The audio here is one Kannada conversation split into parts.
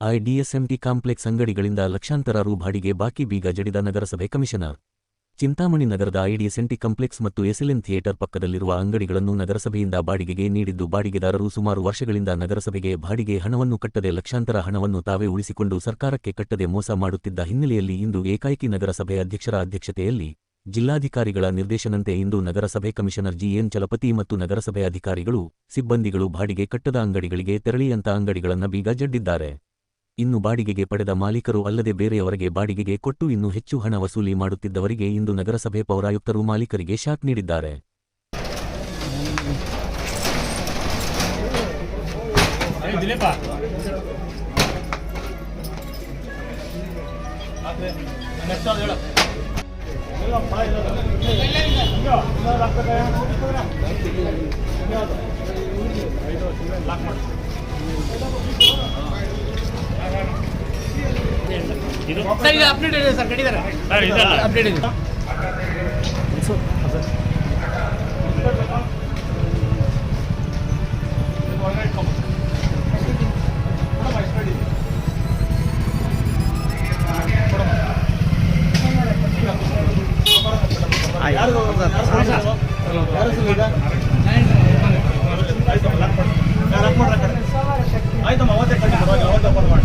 ಐಡಿಎಸ್ಎಂಟಿ ಕಾಂಪ್ಲೆಕ್ಸ್ ಅಂಗಡಿಗಳಿಂದ ಲಕ್ಷಾಂತರ ರು ಬಾಡಿಗೆ ಬಾಕಿ ಬೀಗ ಜಡಿದ ನಗರಸಭೆ ಕಮಿಷನರ್. ಚಿಂತಾಮಣಿ ನಗರದ ಐಡಿಎಸ್ಎಂಟಿ ಕಾಂಪ್ಲೆಕ್ಸ್ ಮತ್ತು ಎಸ್ಎಲ್ಎನ್ ಥಿಯೇಟರ್ ಪಕ್ಕದಲ್ಲಿರುವ ಅಂಗಡಿಗಳನ್ನು ನಗರಸಭೆಯಿಂದ ಬಾಡಿಗೆಗೆ ನೀಡಿದ್ದು ಬಾಡಿಗೆದಾರರು ಸುಮಾರು ವರ್ಷಗಳಿಂದ ನಗರಸಭೆಗೆ ಬಾಡಿಗೆ ಹಣವನ್ನು ಕಟ್ಟದೆ ಲಕ್ಷಾಂತರ ಹಣವನ್ನು ತಾವೇ ಉಳಿಸಿಕೊಂಡು ಸರ್ಕಾರಕ್ಕೆ ಕಟ್ಟದೆ ಮೋಸ ಮಾಡುತ್ತಿದ್ದ ಹಿನ್ನೆಲೆಯಲ್ಲಿ ಇಂದು ಏಕಾಏಕಿ ನಗರಸಭೆ ಅಧ್ಯಕ್ಷರ ಅಧ್ಯಕ್ಷತೆಯಲ್ಲಿ ಜಿಲ್ಲಾಧಿಕಾರಿಗಳ ನಿರ್ದೇಶನಂತೆ ಇಂದು ನಗರಸಭೆ ಕಮಿಷನರ್ ಜಿಎನ್ ಚಲಪತಿ ಮತ್ತು ನಗರಸಭೆ ಅಧಿಕಾರಿಗಳು, ಸಿಬ್ಬಂದಿಗಳು ಬಾಡಿಗೆ ಕಟ್ಟದ ಅಂಗಡಿಗಳಿಗೆ ತೆರಳಿಯಂತ ಅಂಗಡಿಗಳನ್ನು ಬೀಗ ಜಡ್ಡಿದ್ದಾರೆ. ಇನ್ನು ಬಾಡಿಗೆಗೆ ಪಡೆದ ಮಾಲೀಕರು ಅಲ್ಲದೆ ಬೇರೆಯವರಿಗೆ ಬಾಡಿಗೆಗೆ ಕೊಟ್ಟು ಇನ್ನೂ ಹೆಚ್ಚು ಹಣ ವಸೂಲಿ ಮಾಡುತ್ತಿದ್ದವರಿಗೆ ಇಂದು ನಗರಸಭೆ ಪೌರಾಯುಕ್ತರು ಮಾಲೀಕರಿಗೆ ಶಾಕ್ ನೀಡಿದ್ದಾರೆ. ಸರ್ ಇದು ಅಪ್ಡೇಟ್ ಇದೆ ಸರ್ ಕಟ್ಟಿದ್ದಾರೆ. ಅಪ್ಡೇಟ್ ಇದೆ ಆಯ್ತಮ್ಮ ಅವತ್ತೇ ಕಟ್ಟಿ ಅವತ್ತೇ ಫೋನ್ ಮಾಡಿ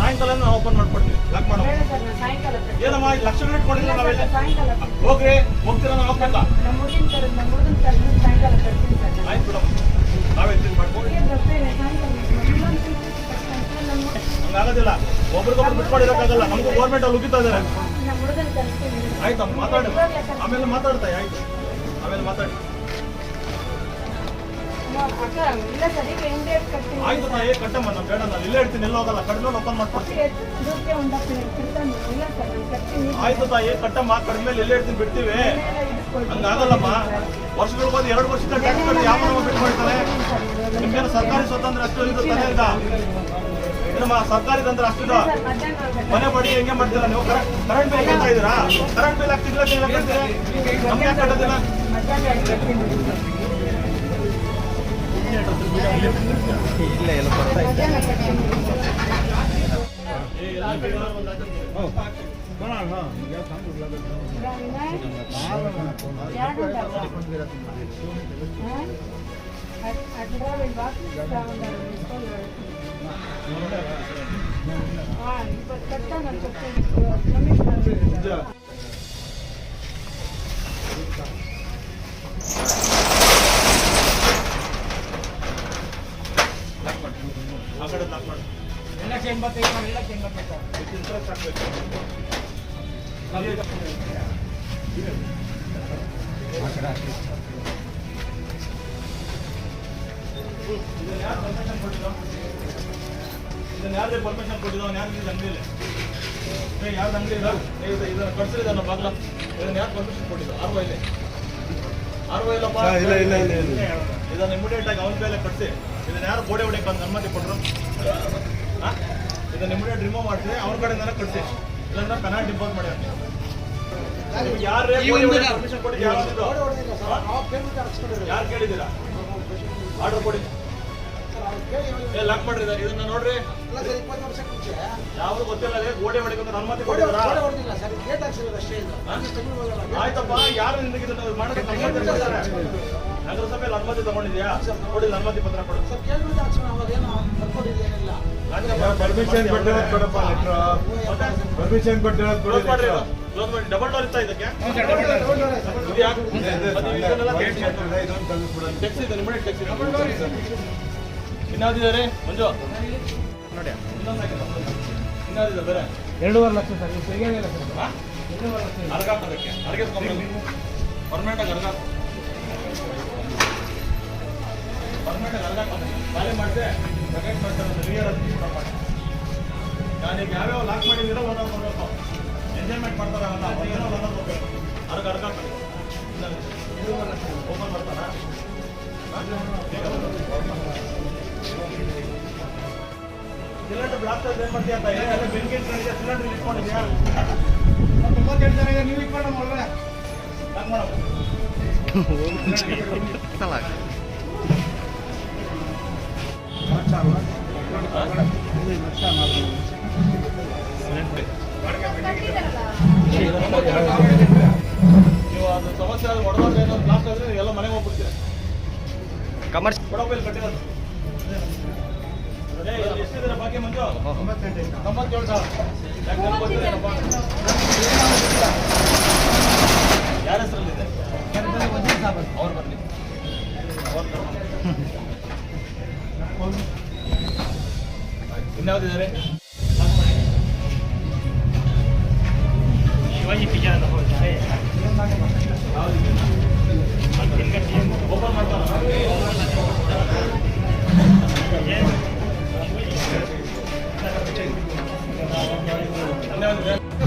ಸಾಯಂಕಾಲ ನಾವು ಓಪನ್ ಮಾಡ್ಕೊಡ್ತೀವಿ. ಲಾಕ್ ಕಟ್ತೀನಿ ಏನಮ್ಮ ಲಕ್ಷಗಳು ಇಟ್ಕೊಂಡಿಲ್ಲ ನಾವೆಲ್ಲ. ಹೋಗ್ರಿ ಹೋಗ್ತೀರ ನಾವು ಸರ್. ಆಯ್ತು ಬಿಡಮ್ಮ. ನಾವೇ ತಿಂದು ಮಾಡ್ಕೊಂಡು ಹಂಗಾಗೋದಿಲ್ಲ ಒಬ್ರಿಗೊಬ್ರು ಬಿಟ್ಕೊಂಡಿರೋಕ್ಕಾಗಲ್ಲ. ನಮಗೂ ಗೌರ್ಮೆಂಟ್ ಅಲ್ಲಿ ಉಗಿತಾ ಕರೆಸ್ತೀನಿ ಆಯ್ತಮ್ಮ ಮಾತಾಡಿ. ಆಮೇಲೆ ಮಾತಾಡ್ತಾ ಆಯ್ತು. ಆಮೇಲೆ ಮಾತಾಡಿ. ಅಕ್ಕ ಇಲ್ಲ ಏ ಆಯ್ತು ಕಟ್ಟಮ್ಮ ಬೇಡ ನಾನು ಇಲ್ಲೇ ಇಡ್ತೀನಿ ಎಲ್ಲ ಹೋಗಲ್ಲ ಕಡಿಮೆ ಓಪನ್ ಮಾಡ್ಕೊಡ್ತೀನಿ. ದುಡ್ಡು ತಾ ಏ ಇಲ್ಲ ಆಯ್ತು ಕಟ್ಟಮ್ಮ ಕಡಿಮೆ ಇಲ್ಲೇ ಇಡ್ತೀನಿ ಬಿಡ್ತೀವಿ. ಹಂಗಾಗಲ್ಲಮ್ಮ, ವರ್ಷಗಳು ಬಂದು ಎರಡು ವರ್ಷದ ಟ್ಯಾಕ್ಸ್ ಕಟ್ಟಿ ಯಾವ ಬಿಟ್ಟು ಮಾಡ್ತಾರೆ ನಿಮ್ಗೇನು ಸರ್ಕಾರಿ ಸ್ವತಂತ್ರ ಅಷ್ಟು ಇದು ತಾನೇ ಈಗ ಏನಮ್ಮ, ಸರ್ಕಾರಿ ತಂತ್ರ ಅಷ್ಟಿದ ಮನೆ ಬಡಿ ಹೆಂಗೆ ಮಾಡ್ತೀರಾ ನೀವು? ಕರೆಂಟ್ ಬಿಲ್ ಕಟ್ತಾ ಕರೆಂಟ್ ಬಿಲ್ ಹಾಕ್ತಿದ್ರೆ ನಮ್ಗೆ ಕಟ್ಟೋದಿಲ್ಲ? ಮಧ್ಯಾಹ್ನ ಕಟ್ತೀನಿ ಮಧ್ಯಾಹ್ನ ಕಟ್ತೀನಿ ಬರ್ತೈತೆ ಎಲ್ಲ ಚೇಂಜ್ ಬರ್ತೈತೆ ಇಂಟ್ರೆಸ್ಟ್ ಹಾಕ್ಬೇಕು ಇದನ್ನ ಯಾರು ಪರ್ಮಿಷನ್ ಕೊಟ್ಟಿದ್ರು ಇದನ್ನ ಯಾರು ಪರ್ಮಿಷನ್ ಕೊಟ್ಟಿದ್ದು ಅವನು ಯಾರು ಇದು? ಅಂಗಡಿಯಲ್ಲಿ ಏ ಯಾವ್ದು ಅಂಗಡಿ ಇಲ್ಲ ಇದನ್ನ ಕಟ್ಸಿದ್ದಾನ ಬಾಗ್ಲ? ಇದನ್ನ ಯಾರು ಪರ್ಮಿಷನ್ ಕೊಟ್ಟಿದ್ದು? ಆರು ವೈಲೆ ಆರು ವೈಲಪ್ಪ ಇಲ್ಲ, ಇಲ್ಲ, ಇಲ್ಲ. ಇದನ್ನ ಇಮಿಡಿಯೇಟ್ ಆಗಿ ಅವನ ಮೇಲೆ ಕಟ್ಸಿ. ಇದನ್ನ ಯಾರು ಗೋಡೆ ಹೊಡೆಯಕ್ಕೆ ಅನುಮತಿ ಕೊಟ್ಟರು? ಇದನ್ನ ಇಮಿಡಿಯೇಟ್ ರಿಮೂವ್ ಮಾಡಿಸಿ ಅವ್ರ ಕಡೆಯಿಂದನೇ ಕಟ್ಸಿ. ಇಲ್ಲಾಂದ್ರೆ ಪೆನಾಲ್ಟಿ ಇಂಪೋಸ್ ಮಾಡಿ ಯಾರು ಪರ್ಮಿಷನ್ ಕೊಡಿ ಯಾರು ಕೇಳಿದ್ದೀರಾ? ಆರ್ಡರ್ ಕೊಡಿ. ಏ ಲಾಕ್ ಮಾಡ್ರಿ ಇದನ್ನ. ನೋಡ್ರಿ. ಯಾವ್ದು ಗೊತ್ತಿಲ್ಲ ಗೋಡೆ ಹೊಡಿಬೇಕು ಆಯ್ತಪ್ಪ ಯಾರು ಮಾಡಕ್ಕೆ ಅನುಮತಿ ನಗರಸಭೆಯಲ್ಲಿ ಅನುಮತಿ ತಗೊಂಡಿದ್ಯಾ? ಕೊಡಿ ಅನುಮತಿ ಪತ್ರ ಕೊಡು. ಪರ್ಮಿಷನ್ ಕೊಟ್ಟಿರೋದು ಕೊಡಪ್ಪ ಲೆಟ್ರು. ಪರ್ಮಿಷನ್ ಕೊಟ್ಟಿರೋದು ಕೊಡಿ ಡಬಲ್ ಡೋರ್ ಇತ್ತಾ ಇದಕ್ಕೆ? ಇದೊಂದು ತೆಗೆದ್ಬಿಡೋದು. ಟೆಕ್ಸ್ ಇದೆ ನಿಮ್ಮನೆ ಟೆಕ್ಸ್ ಇನ್ನಾದಿದ್ದಾರೆ? ಮಂಜು? ನೋಡಿ. ಇನ್ನಾದಿದೆ ಬೇರೆ? ಎರಡೂವರೆ ಲಕ್ಷ ಸರ್ ನೀವು ತೆಗಿಯೋದಿಲ್ಲ ಸರ್. ಹಾ? ಅರ್ಗಾಕೋದಕ್ಕೆ ಅರ್ಗಿಸ್ಕೊಂಬಂದು ಪರ್ಮನೆಂಟ್ ಆಗಿ ಅರ್ಗಾಕ ಪರ್ಮನೆಂಟ್ ಆಗಿ ಅರ್ಗಾಕ ಖಾಲಿ ಮಾಡಿದೆ ಸೆಕೆಂಡ್ ಮಾಡ್ತಾರೆ ರಿಯರ್ ಮಾಡಿ ನಾನೀಗ ಯಾವ್ಯಾವ ಲಾಕ್ ಮಾಡಿದ್ದೀರೋ ಒಂದೊಂದು ಕೊಡಬೇಕು ಮೆಜರ್ಮೆಂಟ್ ಮಾಡ್ತಾರಲ್ಲ ಏನೋ ಒಂದೊಂದು ಹೋಗ್ಬೇಕು ಅರ್ಗ ಅರ್ಗ ಓಪನ್ ಮಾಡ್ತಾರಾ? ಸಿಲಿಂಡರ್ ಆದ್ರೆ ಏನ್ ಮಾಡ್ತೀಯ ಅಂತ ಏನಾದ್ರೆ ಬೆಂಕಿ ಇಟ್ಕೊಂಡಿದ್ಯಾ ಸಿಲಿಂಡರ್ ಇಟ್ಕೊಂಡಿದ್ಯಾ ಜನ ಇದೆ ನೀವು ಇಟ್ಕೊಂಡು ಮಾಡಮ್ಮ ಕಮರ್ಷ್ ಎಷ್ಟು ಮಂಜು?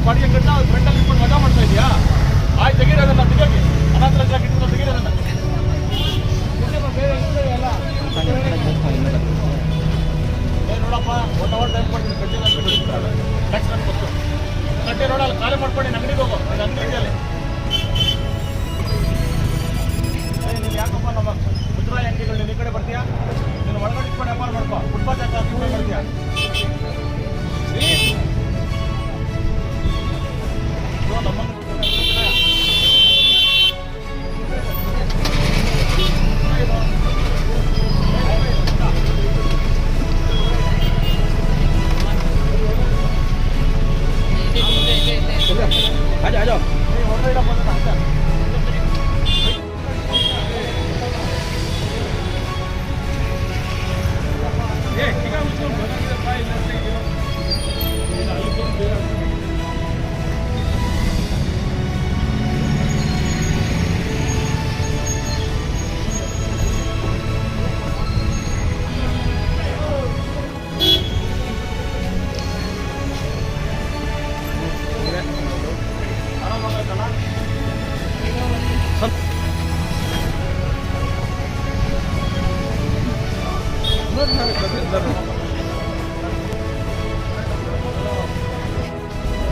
ಬಾಡಿಗೆ ಕಟ್ಟ ಫ್ರೆಂಡಲ್ಲಿ ಇಟ್ಕೊಂಡು ಮಜಾ ಮಾಡ್ತಾ ಇದೆಯಾ ಆಯ್ತು, ತೆಗೀರಿ ಅದನ್ನ, ತೆಗಿಯೋಕೆ. ಅನಾಥ ರಜಾ ಇಟ್ಟು ತೆಗೀರಿ ಅದನ್ನ. ಏ, ನೋಡಪ್ಪ ಒನ್ ಅವರ್ ಟೈಮ್ ಮಾಡಿ ಕಟ್ಟಿ ಅಂತ ಟ್ಯಾಕ್ಸ್ ನಾನು ಕೊಟ್ಟು ಕಟ್ಟಿ ಮಾಡ್ಕೊಂಡು ಹೋಗೋ. ನಿನ್ನ ಅಂಗಡಿ ಇದೆಯಲ್ಲ ನೀನು ಯಾಕಪ್ಪ ನಮ್ಮ ಮುದ್ರಾಯಿ ಅಂಗಡಿಗಳು ಈ ಕಡೆ ಬರ್ತೀಯಾ? ನೀನು ಒಳಗಡೆ ಇಟ್ಕೊಂಡು ವ್ಯಾಪಾರ ಮಾಡ್ಕೋ. ಯಾಕೆ ಹಾಕಿ ಬರ್ತೀಯಾ?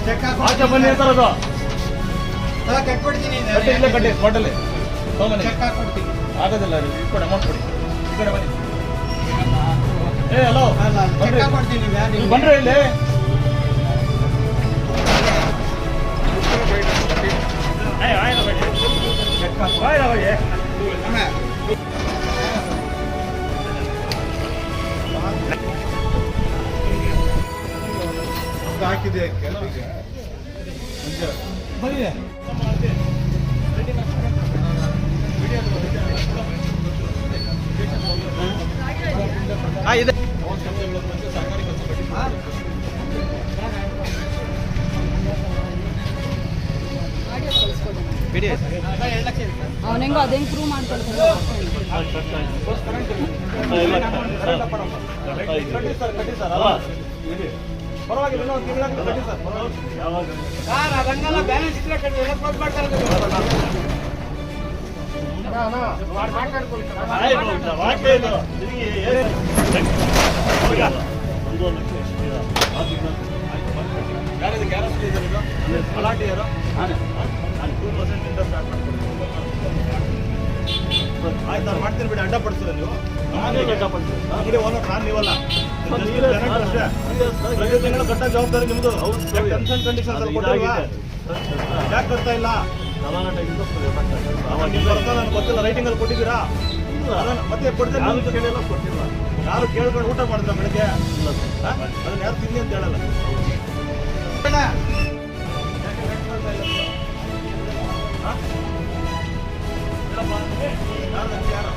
ಚೆಕ್ ಆಚೆ ಬನ್ನಿ ಕಟ್ಬಿಡ್ತೀನಿ ಕಟ್ಟಿ ಇಲ್ಲೇ ಕಟ್ಟಿ ಸ್ಪಾಟಲ್ಲಿ ತಗೊಂಬನ್ನಿ ಆಗೋದಿಲ್ಲ ನೀವು ಇಟ್ಕೊಂಡು ಅಮೌಂಟ್ ಕೊಡಿ ಈ ಕಡೆ ಬನ್ನಿ. ಏ ಹಲೋ ಬನ್ರಿ ಇಲ್ಲಿ. ಅವನೆಂಗೋ ಅದೇ ಪ್ರೂವ್ ಮಾಡ್ಕೊಳ್ತಾರೆ ಪರವಾಗಿಲ್ಲ ಇನ್ನೊಂದು ಕಟ್ಟಿ ಸರ್. ಸರ್ ಅದಂಗೆಲ್ಲ ಬ್ಯಾಲೆನ್ಸ್ ಇದ್ರೆ ಕಟ್ಟಿ ಎಲ್ಲ ಕ್ಲೋಸ್ ಮಾಡ್ತಾರೆ ಕಟ್ಟ ಜವಾಬ್ದಾರಿ ನಿಮ್ದು. ಟರ್ಮ್ಸ್ ಅಂಡ್ ಕಂಡೀಷನ್ಸ್ ಕೊಟ್ಟಿಲ್ವಾ? ಯಾಕೆ ಬರ್ತಾ ಇಲ್ಲ? ನೀವು ಬರ್ತಾ ನನಗೆ ಗೊತ್ತಿಲ್ಲ ರೈಟಿಂಗ್ ಅಲ್ಲಿ ಕೊಟ್ಟಿದ್ದೀರಾ? ಮತ್ತೆ ಕೊಡ್ತೇನೆ ಯಾರು ಕೇಳ್ಕೊಂಡು ಊಟ ಮಾಡಿದ್ರ ಬೆಳಿಗ್ಗೆ? ಅದನ್ನ ಯಾರು ತಿನ್ನಿ ಅಂತ ಹೇಳಲ್ಲ ಯಾರು ಯಾರು?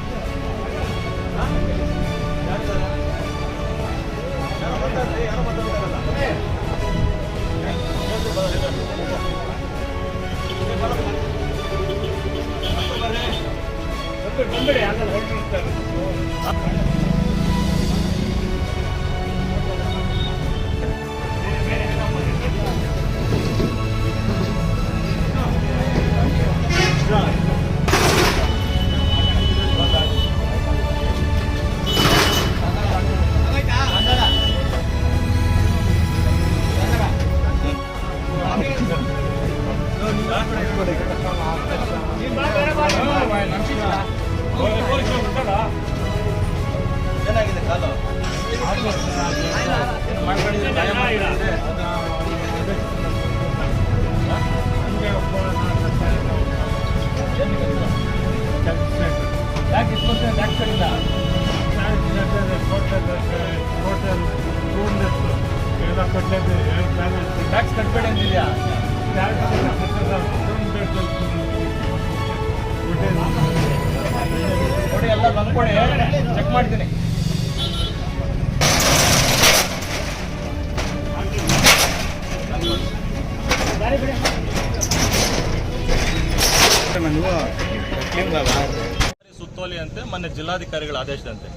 ಯಾರೋ ಬಂದ್ಬಿಡಿ ಆಗಲ್ಲ ಹೊರಟಿರ್ತಾರೆ ಯಾಕೆ ಕಟ್ಟಿಲ್ಲ ಟ್ಯಾಕ್ಸ್ ಕಟ್ಬೇಡಿ ಅಂತಿದ್ಯಾ ತಂದ್ಕೊಡಿ ಚೆಕ್ ಮಾಡ್ತೀನಿ. ಸುತ್ತೋಲೆ ಅಂತೆ ಮೊನ್ನೆ ಜಿಲ್ಲಾಧಿಕಾರಿಗಳ ಆದೇಶದಂತೆ.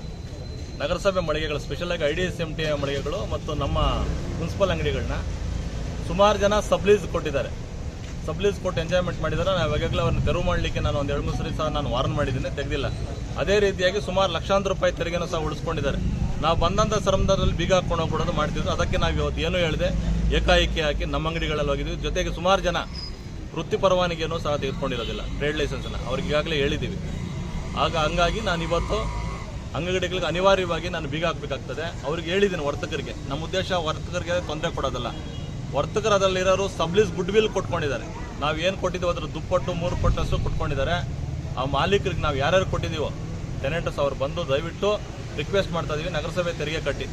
ನಗರಸಭೆ ಮಳಿಗೆಗಳು ಸ್ಪೆಷಲ್ ಆಗಿ I D S M T ಮಳಿಗೆಗಳು ಮತ್ತು ನಮ್ಮ ಮುನ್ಸಿಪಲ್ ಅಂಗಡಿಗಳನ್ನ ಸುಮಾರು ಜನ ಸಬ್ಲೀಸ್ ಕೊಟ್ಟಿದ್ದಾರೆ. ಸಬ್ಲೀಸ್ ಕೊಟ್ಟು ಎಂಜಾಯ್ಮೆಂಟ್ ಮಾಡಿದ್ದಾರೆ ನಾವು ಈಗಾಗಲೇ ಅವ್ರನ್ನ ತೆರವು ಮಾಡಲಿಕ್ಕೆ ನಾನು ಒಂದು ಎರಡು ಮೂರು ಸರಿ ಸಹ ನಾನು ವಾರ್ನ್ ಮಾಡಿದ್ದೀನಿ. ತೆಗೆದಿಲ್ಲ. ಅದೇ ರೀತಿಯಾಗಿ ಸುಮಾರು ಲಕ್ಷಾಂತರ ರೂಪಾಯಿ ತೆರಿಗೆನೂ ಸಹ ಉಳಿಸ್ಕೊಂಡಿದ್ದಾರೆ. ನಾವು ಬಂದಂಥ ಸಂದರ್ಭದಲ್ಲಿ ಬೀಗ ಹಾಕೊಂಡು ಹೋಗ್ಬಿಡೋದು ಮಾಡ್ತಿದ್ರು. ಅದಕ್ಕೆ ನಾವು ಇವತ್ತು ಏನು ಹೇಳಿದೆ, ಏಕಾಏಕಿ ಹಾಕಿ ನಮ್ಮ ಅಂಗಡಿಗಳಲ್ಲಿ ಹೋಗಿದ್ವಿ. ಜೊತೆಗೆ ಸುಮಾರು ಜನ ವೃತ್ತಿ ಪರವಾನಗಿಯನ್ನು ಸಹ ತೆಗೆದುಕೊಂಡಿರೋದಿಲ್ಲ. ಟ್ರೇಡ್ ಲೈಸೆನ್ಸನ್ನು ಅವ್ರಿಗೆ ಈಗಾಗಲೇ ಹೇಳಿದ್ದೀವಿ ಆಗ ಹಂಗಾಗಿ ನಾನು ಇವತ್ತು ಅಂಗಡಿಗಳಿಗೆ ಅನಿವಾರ್ಯವಾಗಿ ನಾನು ಬೀಗ ಹಾಕಬೇಕಾಗ್ತದೆ. ಅವ್ರಿಗೆ ಹೇಳಿದ್ದೀನಿ ವರ್ತಕರಿಗೆ. ನಮ್ಮ ಉದ್ದೇಶ ವರ್ತಕರಿಗೆ ತೊಂದರೆ ಕೊಡೋದಲ್ಲ. ವರ್ತಕರದಲ್ಲಿರೋರು ಸಬ್ಲೀಸ್ ಗುಡ್ ವಿಲ್ ಕೊಟ್ಕೊಂಡಿದ್ದಾರೆ. ನಾವು ಏನು ಕೊಟ್ಟಿದ್ದೀವೋ ಅದ್ರ ದುಪ್ಪಟ್ಟು, ಮೂರು ಪಟ್ಟಷ್ಟು ಕೊಟ್ಕೊಂಡಿದ್ದಾರೆ. ಆ ಮಾಲೀಕರಿಗೆ ನಾವು ಯಾರ್ಯಾರು ಕೊಟ್ಟಿದ್ದೀವೋ ಟೆನೆಂಟ್ಸ್ ಅವ್ರು ಬಂದು ದಯವಿಟ್ಟು ರಿಕ್ವೆಸ್ಟ್ ಮಾಡ್ತಾ ಇದೀವಿ, ನಗರಸಭೆ ತೆರಿಗೆ ಕಟ್ಟಿ.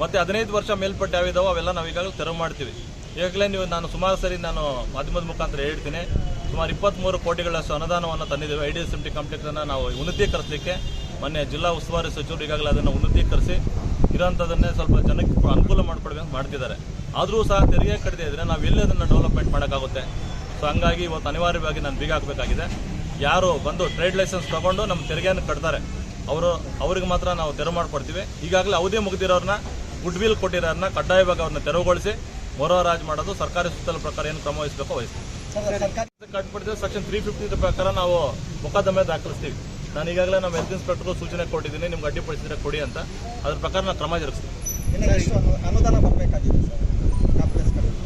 ಮತ್ತು ಹದಿನೈದು ವರ್ಷ ಮೇಲ್ಪಟ್ಟು ಯಾವಿದಾವೋ ಅವೆಲ್ಲ ನಾವು ಈಗಾಗಲೇ ತೆರವು ಮಾಡ್ತೀವಿ. ಈಗಾಗಲೇ ನೀವು ನಾನು ಸುಮಾರು ಸರಿ ನಾನು ಮಾಧ್ಯಮದ ಮುಖಾಂತರ ಹೇಳ್ತೀನಿ. ಸುಮಾರು ಇಪ್ಪತ್ತ್ಮೂರು ಕೋಟಿಗಳಷ್ಟು ಅನುದಾನವನ್ನು ತಂದಿದ್ದೀವಿ. I D S M T ಕಾಂಪ್ಲೆಕ್ಸನ್ನು ನಾವು ಉನ್ನತೀಕರಿಸಲಿಕ್ಕೆ. ಮೊನ್ನೆ ಜಿಲ್ಲಾ ಉಸ್ತುವಾರಿ ಸಚಿವರು ಈಗಾಗಲೇ ಅದನ್ನು ಉನ್ನತೀಕರಿಸಿ ಇರೋಂಥದ್ದನ್ನೇ ಸ್ವಲ್ಪ ಜನಕ್ಕೆ ಅನುಕೂಲ ಮಾಡಿಕೊಡ್ಬೇಕು ಮಾಡ್ತಿದ್ದಾರೆ. ಆದರೂ ಸಹ ತೆರಿಗೆ ಕಟ್ಟದೇ ಇದ್ದರೆ ನಾವು ಎಲ್ಲಿ ಅದನ್ನು ಡೆವಲಪ್ಮೆಂಟ್ ಮಾಡೋಕ್ಕಾಗುತ್ತೆ? ಸೊ ಹಂಗಾಗಿ ಇವತ್ತು ಅನಿವಾರ್ಯವಾಗಿ ನಾನು ಬೀಗ ಹಾಕಬೇಕಾಗಿದೆ. ಯಾರು ಬಂದು ಟ್ರೇಡ್ ಲೈಸೆನ್ಸ್ ತೊಗೊಂಡು ನಮ್ಮ ತೆರಿಗೆಯನ್ನು ಕಟ್ತಾರೆ. ಅವರು ಅವ್ರಿಗೆ ಮಾತ್ರ ನಾವು ತೆರವು ಮಾಡಿಕೊಡ್ತೀವಿ. ಈಗಾಗಲೇ ಅವಧಿ ಮುಗಿದಿರೋರನ್ನ ಗುಡ್ ವಿಲ್ ಕೊಟ್ಟಿರೋರನ್ನ ಕಡ್ಡಾಯವಾಗಿ ಅವ್ರನ್ನ ತೆರವುಗೊಳಿಸಿ ಮೊರವರಾಜ್ ಮಾಡೋದು ಸರ್ಕಾರಿ ಸುತ್ತಲ ಪ್ರಕಾರ ಏನು ಕ್ರಮ ವಹಿಸಬೇಕು ವಹಿಸ್ತೀವಿ. ಕಟ್ಬಿಡ್ತೀವಿ ಸೆಕ್ಷನ್ ತ್ರೀ ಫಿಫ್ಟಿ ಪ್ರಕಾರ ನಾವು ಮೊಕದ್ದಮೆ ದಾಖಲಿಸ್ತೀವಿ. ನಾನು ಈಗಾಗಲೇ ನಮ್ಮ ಹೆಲ್ತ್ ಇನ್ಸ್ಪೆಕ್ಟರ್ಗೂ ಸೂಚನೆ ಕೊಟ್ಟಿದ್ದೀನಿ ನಿಮ್ಗೆ ಅಡ್ಡಿಪಡಿಸಿದ್ರೆ ಕೊಡಿ ಅಂತ. ಅದ್ರ ಪ್ರಕಾರ ನಾವು ಕ್ರಮ ಜರುಗಿಸ್ತೀವಿ. ಅನುದಾನ ಬರಬೇಕಾಗಿದೆ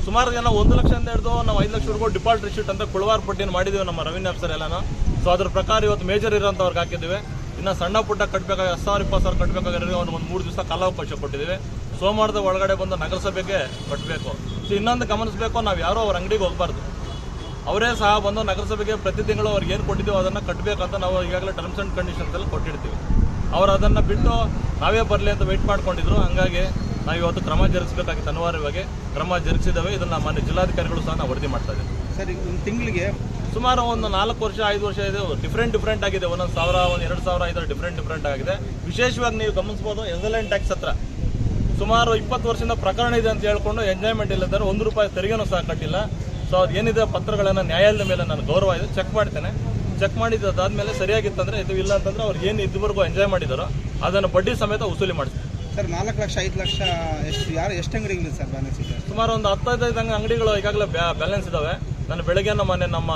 ಸುಮಾರು ಜನ ಒಂದು ಲಕ್ಷದಿಂದ ಹಿಡಿದು ನಾವು ಐದು ಲಕ್ಷವರೆಗೂ ಡಿಪಾಲ್ಟ್ ರಿಶೀಟ್ ಅಂತ ಕೊಳವಾರ ಪಟ್ಟಿಯನ್ನು ಮಾಡಿದ್ದೀವಿ ನಮ್ಮ ರೆವಿನ್ಯೂ ಆಫೀಸರ್ ಎಲ್ಲಾನು. ಸೊ ಅದ್ರ ಪ್ರಕಾರ ಇವತ್ತು ಮೇಜರ್ ಇರೋಂಥವ್ರಿಗೆ ಹಾಕಿದ್ದೀವಿ. ಇನ್ನು ಸಣ್ಣ ಪುಟ್ಟ ಕಟ್ಟಬೇಕಾಗಿ ಹತ್ತು ಸಾವಿರ, ಇಪ್ಪತ್ತು ಸಾವಿರ ಕಟ್ಟಬೇಕಾಗಿರೋ ಒಂದು ಮೂರು ದಿವಸ ಕಾಲಾವಕಾಶ ಕೊಟ್ಟಿದ್ದೀವಿ. ಸೋಮವಾರದ ಒಳಗಡೆ ಬಂದು ನಗರಸಭೆಗೆ ಕಟ್ಟಬೇಕು ಸೊ ಇನ್ನೊಂದು ಗಮನಿಸಬೇಕು, ನಾವು ಯಾರೋ ಅವ್ರ ಅಂಗಡಿಗೆ ಹೋಗಬಾರ್ದು. ಅವರೇ ಸಹ ಬಂದು ನಗರಸಭೆಗೆ ಪ್ರತಿ ತಿಂಗಳು ಅವ್ರಿಗೆ ಏನು ಕೊಟ್ಟಿದ್ದೀವಿ ಅದನ್ನು ಕಟ್ಟಬೇಕಂತ ನಾವು ಈಗಾಗಲೇ ಟರ್ಮ್ಸ್ ಆ್ಯಂಡ್ ಕಂಡೀಷನ್ಸಲ್ಲಿ ಕೊಟ್ಟಿರ್ತೀವಿ. ಅವರು ಅದನ್ನು ಬಿಟ್ಟು ನಾವೇ ಬರಲಿ ಅಂತ ವೆಯ್ಟ್ ಮಾಡ್ಕೊಂಡಿದ್ರು. ಹಂಗಾಗಿ ನಾವು ಇವತ್ತು ಕ್ರಮ ಜರುಗಿಸಬೇಕಾಗಿತ್ತು ಅನಿವಾರ್ಯವಾಗಿ ಕ್ರಮ ಜರುಗಿಸಿದ್ದೇವೆ ಇದನ್ನು ಮಾನ್ಯ ಜಿಲ್ಲಾಧಿಕಾರಿಗಳು ಸಹ ನಾವು ವರದಿ ಮಾಡ್ತಾ ಇದ್ದೀವಿ. ಸರ್ ಈಗ ಒಂದು ತಿಂಗಳಿಗೆ ಸುಮಾರು ಒಂದು ನಾಲ್ಕು ವರ್ಷ ಐದು ವರ್ಷ ಇದೆ ಡಿಫ್ರೆಂಟ್ ಡಿಫ್ರೆಂಟ್ ಆಗಿದೆ. ಒಂದೊಂದು ಸಾವಿರ ಒಂದು ಎರಡು ಸಾವಿರ ಐದು ಡಿಫ್ರೆಂಟ್ ಡಿಫ್ರೆಂಟ್ ಆಗಿದೆ. ವಿಶೇಷವಾಗಿ ನೀವು ಗಮನಿಸಬಹುದು ಎಕ್ಸಲೆಂಟ್ ಟ್ಯಾಕ್ಸ್ ಹತ್ರ ಸುಮಾರು ಇಪ್ಪತ್ತು ವರ್ಷದಿಂದ ಪ್ರಕರಣ ಇದೆ ಅಂತ ಹೇಳ್ಕೊಂಡು ಎಂಜಾಯ್ಮೆಂಟ್ ಇಲ್ಲದಾರೆ ಒಂದು ರೂಪಾಯಿ ತೆರಿಗೆನೂ ಸಹ ಕಟ್ಟಿಲ್ಲ. ಸೊ ಅದು ಏನಿದೆ ಪತ್ರಗಳನ್ನು ನ್ಯಾಯಾಲಯದ ಮೇಲೆ ನಾನು ಗೌರವ ಇದೆ. ಚೆಕ್ ಮಾಡ್ತೇನೆ. ಚೆಕ್ ಮಾಡಿದ್ದು ಅದಾದ್ಮೇಲೆ ಸರಿಯಾಗಿತ್ತಂದ್ರೆ ಇದು ಇಲ್ಲ ಅಂತಂದ್ರೆ ಅವ್ರು ಏನು ಇದುವರೆಗೂ ಎಂಜಾಯ್ ಮಾಡಿದಾರೋ ಅದನ್ನು ಬಡ್ಡಿ ಸಮೇತ ವಸೂಲಿ ಮಾಡ್ತೀನಿ ಸರ್ ನಾಲ್ಕು ಲಕ್ಷ ಐದು ಲಕ್ಷ ಎಷ್ಟು ಯಾರು ಎಷ್ಟು ಅಂಗಡಿಗಳು ಸರ್ ಬ್ಯಾಲೆನ್ಸ್ ಇದೆ ಸುಮಾರು ಒಂದು ಹತ್ತೈದು ಅಂಗ ಅಂಗಡಿಗಳು ಈಗಾಗಲೇ ಬ್ಯಾಲೆನ್ಸ್ ಇದಾವೆ. ನಾನು ಬೆಳಗ್ಗೆ ಮೊನ್ನೆ ನಮ್ಮ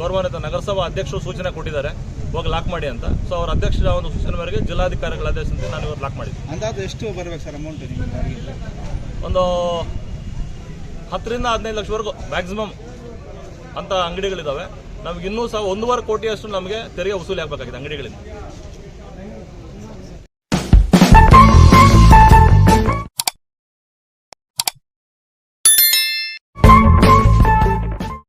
ಗೌರವಾನ್ವಿತ ನಗರಸಭಾ ಅಧ್ಯಕ್ಷರು ಸೂಚನೆ ಕೊಟ್ಟಿದ್ದಾರೆ. ಹೋಗಿ ಲಾಕ್ ಮಾಡಿ ಅಂತ. ಸೊ ಅವ್ರ ಅಧ್ಯಕ್ಷರ ಒಂದು ಸೂಚನೆ ಮೇರೆಗೆ ಜಿಲ್ಲಾಧಿಕಾರಿಗಳ ಆದೇಶದಿಂದ ನಾನು ಇವತ್ತು ಲಾಕ್ ಮಾಡಿದ್ದೆ ಅಂದಾಜು ಎಷ್ಟು ಬರಬೇಕು ಸರ್ ಅಮೌಂಟ್ ನಿಮಗೆ ಒಂದು ಹತ್ತರಿಂದ ಹದಿನೈದು ಲಕ್ಷವರೆಗೂ ಮ್ಯಾಕ್ಸಿಮಮ್ ಅಂತ ಅಂಗಡಿಗಳಿದ್ದಾವೆ ನಮ್ಗೆ ಇನ್ನೂ ಸಹ ಒಂದೂವರೆ ಕೋಟಿಯಷ್ಟು ನಮಗೆ ತೆರಿಗೆ ವಸೂಲಿ ಆಗಬೇಕಾಗಿದೆ ಅಂಗಡಿಗಳಿಂದ.